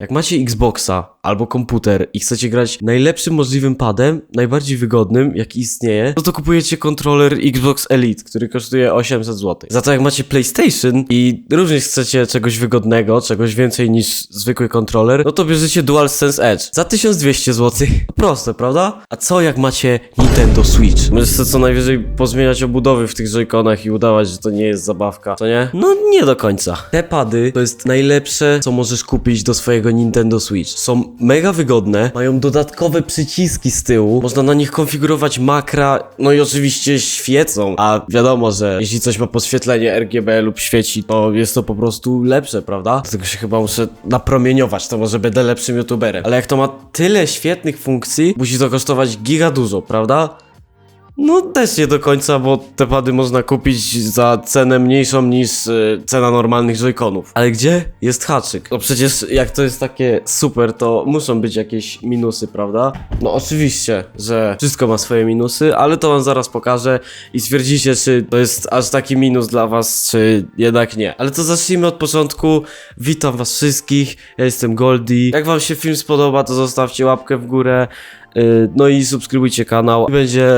Jak macie Xboxa albo komputer i chcecie grać najlepszym możliwym padem, najbardziej wygodnym, jaki istnieje, no to kupujecie kontroler Xbox Elite, który kosztuje 800 zł. Za to jak macie PlayStation i również chcecie czegoś wygodnego, czegoś więcej niż zwykły kontroler, no to bierzecie DualSense Edge za 1200 zł. Proste, prawda? A co jak macie Nintendo Switch? Możesz sobie co najwyżej pozmieniać obudowy w tych joyconach i udawać, że to nie jest zabawka, to nie? No nie do końca. Te pady to jest najlepsze, co możesz kupić do swojego Nintendo Switch. Są mega wygodne, mają dodatkowe przyciski z tyłu, można na nich konfigurować makra, no i oczywiście świecą, a wiadomo, że jeśli coś ma podświetlenie RGB lub świeci, to jest to po prostu lepsze, prawda? Dlatego się chyba muszę napromieniować, to może będę lepszym youtuberem. Ale jak to ma tyle świetnych funkcji, musi to kosztować giga dużo, prawda? No też nie do końca, bo te pady można kupić za cenę mniejszą niż y, cena normalnych joyconów. Ale gdzie jest haczyk? No przecież jak to jest takie super, to muszą być jakieś minusy, prawda? No oczywiście, że wszystko ma swoje minusy, ale to wam zaraz pokażę i stwierdzicie, czy to jest aż taki minus dla was, czy jednak nie. Ale to zacznijmy od początku. Witam was wszystkich, ja jestem Goldie. Jak wam się film spodoba, to zostawcie łapkę w górę. Yy, No i subskrybujcie kanał. Będzie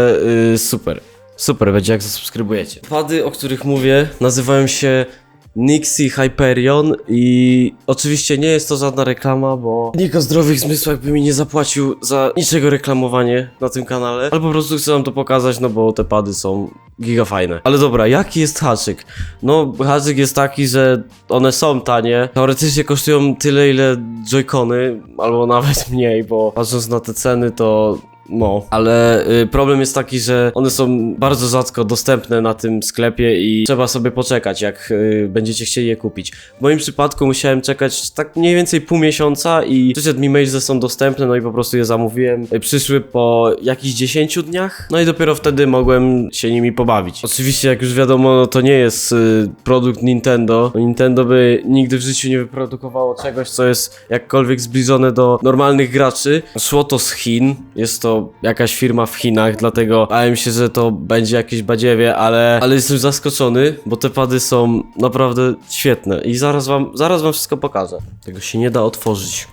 yy, super. Super będzie jak zasubskrybujecie. Pady, o których mówię, nazywają się Nixie Hyperion i oczywiście nie jest to żadna reklama, bo nikt o zdrowych zmysłach by mi nie zapłacił za niczego reklamowanie na tym kanale, ale po prostu chcę wam to pokazać, no bo te pady są giga fajne. Ale dobra, jaki jest haczyk? No, haczyk jest taki, że one są tanie, teoretycznie kosztują tyle, ile joycony, albo nawet mniej, bo patrząc na te ceny, to no, ale y, problem jest taki, że one są bardzo rzadko dostępne na tym sklepie i trzeba sobie poczekać, jak y, będziecie chcieli je kupić. W moim przypadku musiałem czekać tak mniej więcej pół miesiąca i przyszedł mi mail, że są dostępne, no i po prostu je zamówiłem. Y, przyszły po jakichś 10 dniach, no i dopiero wtedy mogłem się nimi pobawić. Oczywiście, jak już wiadomo, no to nie jest y, produkt Nintendo. Nintendo by nigdy w życiu nie wyprodukowało czegoś, co jest jakkolwiek zbliżone do normalnych graczy. Szło to z Chin, jest to jakaś firma w Chinach, dlatego bałem się, że to będzie jakieś badziewie, ale, ale jestem zaskoczony, bo te pady są naprawdę świetne i zaraz wam, zaraz wam wszystko pokażę. Tego się nie da otworzyć.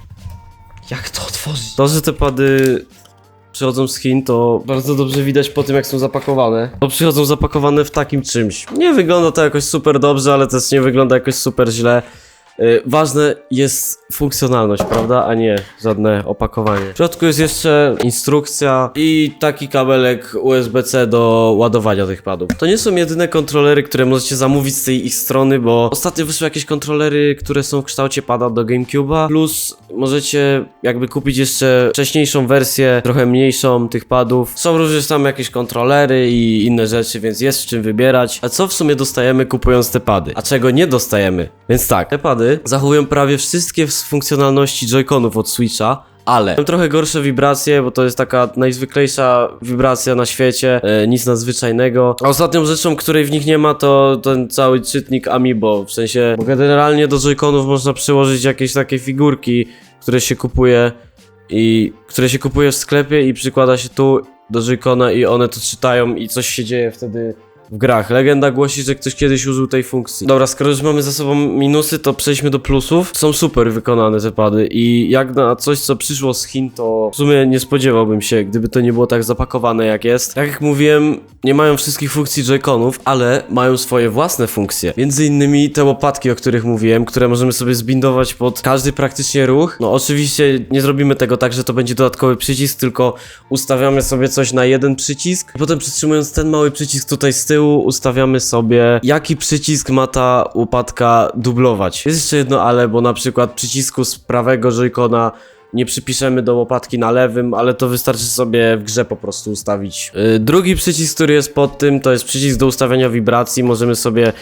Jak to otworzyć? To, że te pady przychodzą z Chin, to bardzo dobrze widać po tym, jak są zapakowane. Bo przychodzą zapakowane w takim czymś. Nie wygląda to jakoś super dobrze, ale też nie wygląda jakoś super źle. Yy, ważne jest funkcjonalność, prawda, a nie żadne opakowanie. W środku jest jeszcze instrukcja i taki kabelek USB-C do ładowania tych padów. To nie są jedyne kontrolery, które możecie zamówić z tej ich strony, bo ostatnio wyszły jakieś kontrolery, które są w kształcie pada do GameCube'a, plus możecie jakby kupić jeszcze wcześniejszą wersję, trochę mniejszą tych padów. Są również tam jakieś kontrolery i inne rzeczy, więc jest w czym wybierać. A co w sumie dostajemy kupując te pady? A czego nie dostajemy? Więc tak, te pady zachowują prawie wszystkie funkcjonalności Joy-Conów od Switcha, ale mają trochę gorsze wibracje, bo to jest taka najzwyklejsza wibracja na świecie, e, nic nadzwyczajnego. A ostatnią rzeczą, której w nich nie ma, to ten cały czytnik Amiibo, w sensie bo generalnie do Joy-Conów można przyłożyć jakieś takie figurki, które się kupuje i które się kupuje w sklepie i przykłada się tu do Joy-Cona i one to czytają i coś się dzieje wtedy w grach. Legenda głosi, że ktoś kiedyś użył tej funkcji. Dobra, skoro już mamy za sobą minusy, to przejdźmy do plusów. Są super wykonane te pady i jak na coś, co przyszło z Chin, to w sumie nie spodziewałbym się, gdyby to nie było tak zapakowane jak jest. Tak jak mówiłem, nie mają wszystkich funkcji Joy-Conów, ale mają swoje własne funkcje. Między innymi te łopatki, o których mówiłem, które możemy sobie zbindować pod każdy praktycznie ruch. No oczywiście nie zrobimy tego tak, że to będzie dodatkowy przycisk, tylko ustawiamy sobie coś na jeden przycisk. Potem przytrzymując ten mały przycisk tutaj z tyłu, ustawiamy sobie, jaki przycisk ma ta łopatka dublować. Jest jeszcze jedno ale, bo na przykład przycisku z prawego Joy-Cona nie przypiszemy do łopatki na lewym, ale to wystarczy sobie w grze po prostu ustawić. Yy, drugi przycisk, który jest pod tym, to jest przycisk do ustawiania wibracji. Możemy sobie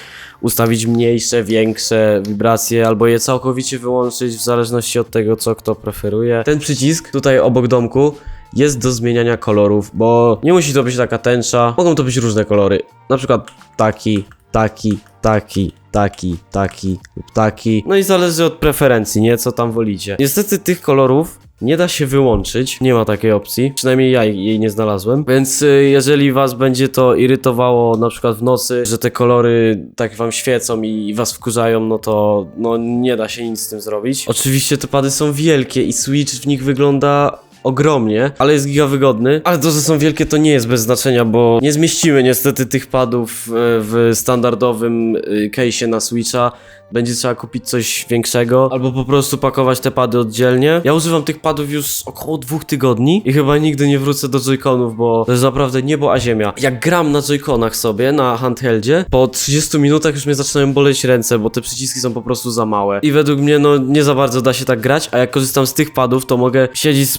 ustawić mniejsze, większe wibracje, albo je całkowicie wyłączyć w zależności od tego, co kto preferuje. Ten przycisk tutaj obok domku jest do zmieniania kolorów, bo nie musi to być taka tęcza, mogą to być różne kolory. Na przykład taki, taki, taki, taki, taki lub taki. No i zależy od preferencji, nie? Co tam wolicie. Niestety tych kolorów nie da się wyłączyć, nie ma takiej opcji. Przynajmniej ja jej nie znalazłem. Więc y, jeżeli was będzie to irytowało na przykład w nocy, że te kolory tak wam świecą i was wkurzają, no to no nie da się nic z tym zrobić. Oczywiście te pady są wielkie i Switch w nich wygląda ogromnie, ale jest giga wygodny. Ale to, że są wielkie, to nie jest bez znaczenia, bo nie zmieścimy niestety tych padów e, w standardowym y, case'ie na Switcha. Będzie trzeba kupić coś większego, albo po prostu pakować te pady oddzielnie. Ja używam tych padów już około dwóch tygodni i chyba nigdy nie wrócę do Joy-Conów, bo to jest naprawdę niebo a ziemia. Jak gram na Joy-Conach sobie, na handheldzie, po 30 minutach już mnie zaczynają boleć ręce, bo te przyciski są po prostu za małe. I według mnie, no, nie za bardzo da się tak grać, a jak korzystam z tych padów, to mogę siedzieć z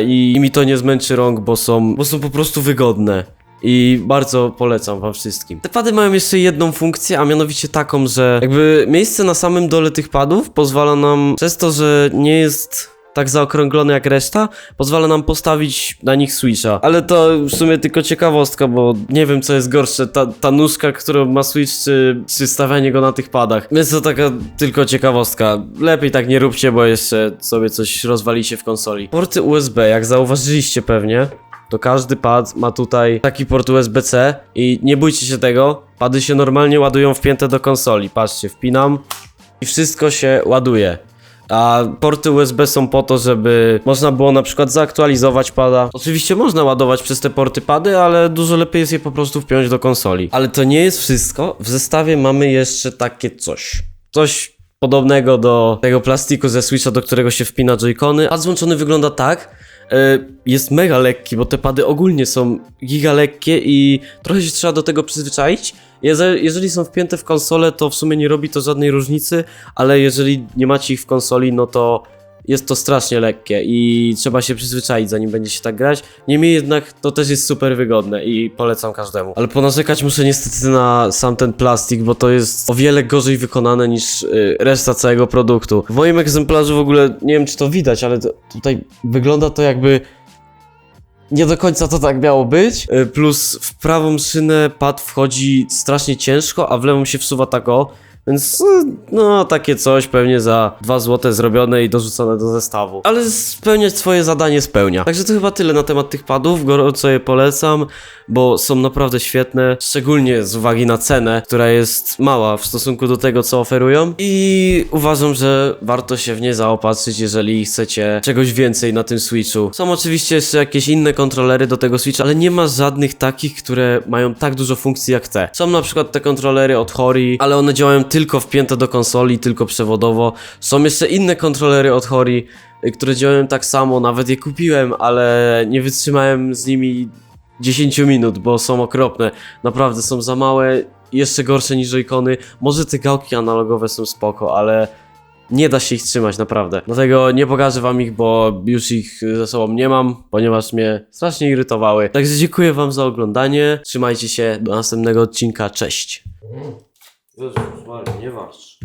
i, i mi to nie zmęczy rąk, bo są, bo są po prostu wygodne. I bardzo polecam wam wszystkim. Te pady mają jeszcze jedną funkcję, a mianowicie taką, że jakby miejsce na samym dole tych padów pozwala nam, przez to, że nie jest tak zaokrąglony jak reszta, pozwala nam postawić na nich Switcha. Ale to w sumie tylko ciekawostka, bo nie wiem co jest gorsze, ta, ta nóżka, którą ma Switch, czy, czy stawianie go na tych padach. Więc to taka tylko ciekawostka. Lepiej tak nie róbcie, bo jeszcze sobie coś rozwalicie w konsoli. Porty USB, jak zauważyliście pewnie, to każdy pad ma tutaj taki port USB-C i nie bójcie się tego, pady się normalnie ładują wpięte do konsoli. Patrzcie, wpinam i wszystko się ładuje. A porty USB są po to, żeby można było na przykład zaktualizować pada. Oczywiście można ładować przez te porty pady, ale dużo lepiej jest je po prostu wpiąć do konsoli. Ale to nie jest wszystko. W zestawie mamy jeszcze takie coś. Coś podobnego do tego plastiku ze Switcha, do którego się wpina joycony. Pad złączony wygląda tak, e, jest mega lekki, bo te pady ogólnie są giga lekkie i trochę się trzeba do tego przyzwyczaić. Jeżeli są wpięte w konsolę, to w sumie nie robi to żadnej różnicy, ale jeżeli nie macie ich w konsoli, no to jest to strasznie lekkie i trzeba się przyzwyczaić, zanim będzie się tak grać. Niemniej jednak to też jest super wygodne i polecam każdemu. Ale ponarzekać muszę niestety na sam ten plastik, bo to jest o wiele gorzej wykonane niż y, reszta całego produktu. W moim egzemplarzu w ogóle, nie wiem czy to widać, ale to, tutaj wygląda to jakby nie do końca to tak miało być. Y, Plus w prawą szynę pad wchodzi strasznie ciężko, a w lewą się wsuwa tak o. Więc no takie coś pewnie za 2 zł zrobione i dorzucone do zestawu. Ale spełniać swoje zadanie spełnia. Także to chyba tyle na temat tych padów. Gorąco je polecam, bo są naprawdę świetne. Szczególnie z uwagi na cenę, która jest mała w stosunku do tego, co oferują. I uważam, że warto się w nie zaopatrzyć, jeżeli chcecie czegoś więcej na tym Switchu. Są oczywiście jeszcze jakieś inne kontrolery do tego Switcha, ale nie ma żadnych takich, które mają tak dużo funkcji jak te. Są na przykład te kontrolery od Hori, ale one działają tylko wpięte do konsoli, tylko przewodowo. Są jeszcze inne kontrolery od Hori, y, które działają tak samo, nawet je kupiłem, ale nie wytrzymałem z nimi 10 minut, bo są okropne. Naprawdę są za małe, jeszcze gorsze niż Joy-Cony. Może te gałki analogowe są spoko, ale nie da się ich trzymać, naprawdę. Dlatego nie pokażę wam ich, bo już ich ze sobą nie mam, ponieważ mnie strasznie irytowały. Także dziękuję wam za oglądanie. Trzymajcie się, do następnego odcinka. Cześć. Jezus Maria, nie warcz.